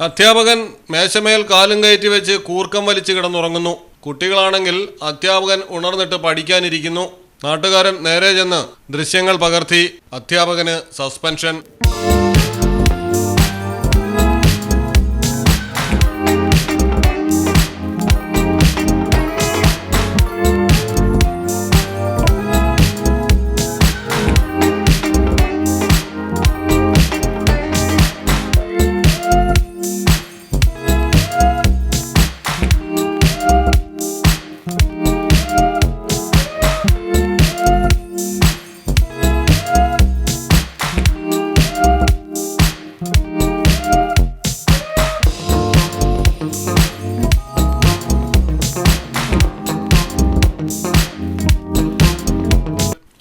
അധ്യാപകൻ മേശമേൽ കാലും കയറ്റി വെച്ച് കൂർക്കം വലിച്ച് കിടന്നുറങ്ങുന്നു. കുട്ടികളാണെങ്കിൽ അധ്യാപകൻ ഉണർന്നിട്ട് പഠിക്കാനിരിക്കുന്നു. നാട്ടുകാരൻ നേരെ ചെന്ന് ദൃശ്യങ്ങൾ പകർത്തി. അധ്യാപകന് സസ്പെൻഷൻ.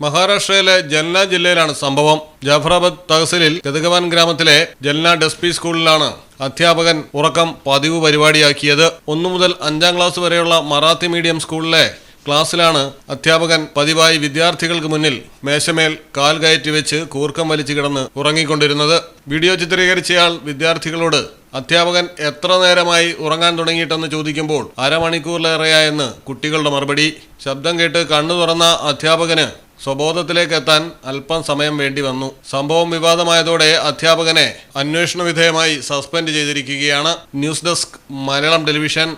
മഹാരാഷ്ട്രയിലെ ജൽന ജില്ലയിലാണ് സംഭവം. ജാഫറാബാദ് തഹസിലിൽ ഗതഗവാൻ ഗ്രാമത്തിലെ ജൽന ഡെസ്പി സ്കൂളിലാണ് അധ്യാപകൻ ഉറക്കം പതിവ് പരിപാടിയാക്കിയത്. ഒന്നു മുതൽ അഞ്ചാം ക്ലാസ് വരെയുള്ള മറാത്തി മീഡിയം സ്കൂളിലെ ക്ലാസ്സിലാണ് അധ്യാപകൻ പതിവായി വിദ്യാർത്ഥികൾക്ക് മുന്നിൽ മേശമേൽ കാൽ കയറ്റി വെച്ച് കൂർക്കം വലിച്ചു കിടന്ന് ഉറങ്ങിക്കൊണ്ടിരുന്നത്. വീഡിയോ ചിത്രീകരിച്ചയാൾ വിദ്യാർത്ഥികളോട് അധ്യാപകൻ എത്ര നേരമായി ഉറങ്ങാൻ തുടങ്ങിയിട്ടെന്ന് ചോദിക്കുമ്പോൾ അരമണിക്കൂറിലേറെയായെന്ന് കുട്ടികളുടെ മറുപടി ശബ്ദം കേട്ട് കണ്ണു തുറന്ന അധ്യാപകന് സ്വബോധത്തിലേക്ക് എത്താൻ അല്പം സമയം വേണ്ടി വന്നു. സംഭവം വിവാദമായതോടെ അധ്യാപകനെ അന്വേഷണ വിധേയമായി സസ്പെൻഡ് ചെയ്തിരിക്കുകയാണ് news desk Malayalam television.